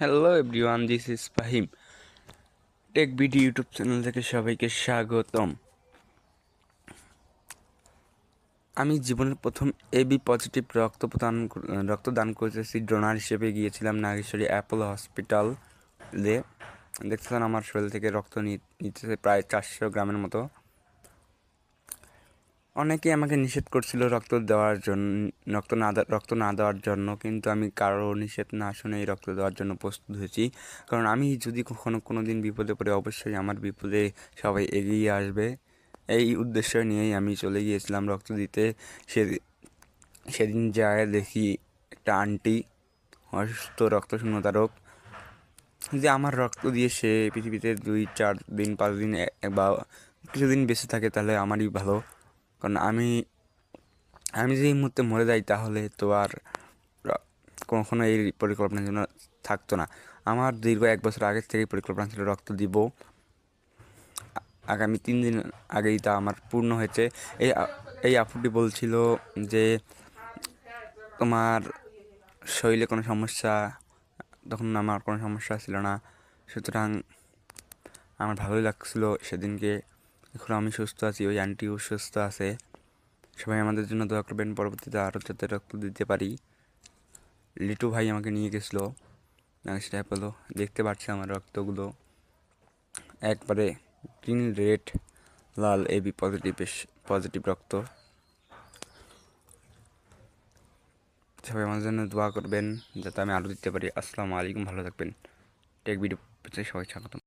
Hello everyone this is Fahim tech BD YouTube channel থেকে সবাইকে স্বাগতম। আমি জীবনের প্রথম এবি পজিটিভ রক্ত প্রদান রক্তদান করেছি ডোনার হিসেবে গিয়েছিলাম নাগেশ্বরী অ্যাপোলো হসপিটালে দেখছিলাম আমার শরীর থেকে রক্ত নিতেছে প্রায় চারশো গ্রামের মতো। অনেকে আমাকে নিষেধ করছিল রক্ত দেওয়ার জন্য রক্ত না রক্ত না দেওয়ার জন্য, কিন্তু আমি কারও নিষেধ না শুনেই রক্ত দেওয়ার জন্য প্রস্তুত হয়েছি। কারণ আমি যদি কখনো কোনো দিন বিপদে পড়ে, অবশ্যই আমার বিপদে সবাই এগিয়ে আসবে। এই উদ্দেশ্য নিয়েই আমি চলে গিয়েছিলাম রক্ত দিতে। সে, সেদিন যায় দেখি একটা আন্টি অসুস্থ রক্তশূন্যতা রোগ। যে আমার রক্ত দিয়ে সে পৃথিবীতে দুই, চার দিন, পাঁচ দিন বা কিছুদিন বেঁচে থাকে তাহলে আমারই ভালো। কারণ আমি আমি যদি এই মুহূর্তে মরে যাই তাহলে তো আর কখনো এই পরিকল্পনা জন্য থাকতো না। আমার দীর্ঘ এক বছর আগের থেকেই পরিকল্পনা ছিল রক্ত দিব। আগামী তিন দিন আগেই তা আমার পূর্ণ হয়েছে। এই এই আপুটি বলছিল যে তোমার শরীরে কোনো সমস্যা, তখন আমার কোনো সমস্যা ছিল না। সুতরাং আমার ভালোই লাগছিল সেদিনকে। এখন আমি সুস্থ আছি, ওই আন্টিও সুস্থ আছে। সবাই আমাদের জন্য দোয়া করবেন, পরবর্তীতে আরও যাতে রক্ত দিতে পারি। লিটু ভাই আমাকে নিয়ে গেছিল। সেটা পেল দেখতে পাচ্ছি আমার রক্তগুলো। একবারে গ্রিন রেড লাল এবি পজিটিভ পজিটিভ রক্ত। সবাই আমার জন্য দোয়া করবেন, যাতে আমি আরও দিতে পারি। আসসালামু আলাইকুম, ভালো থাকবেন। টেক ভিডিও সবাই স্বাগতম।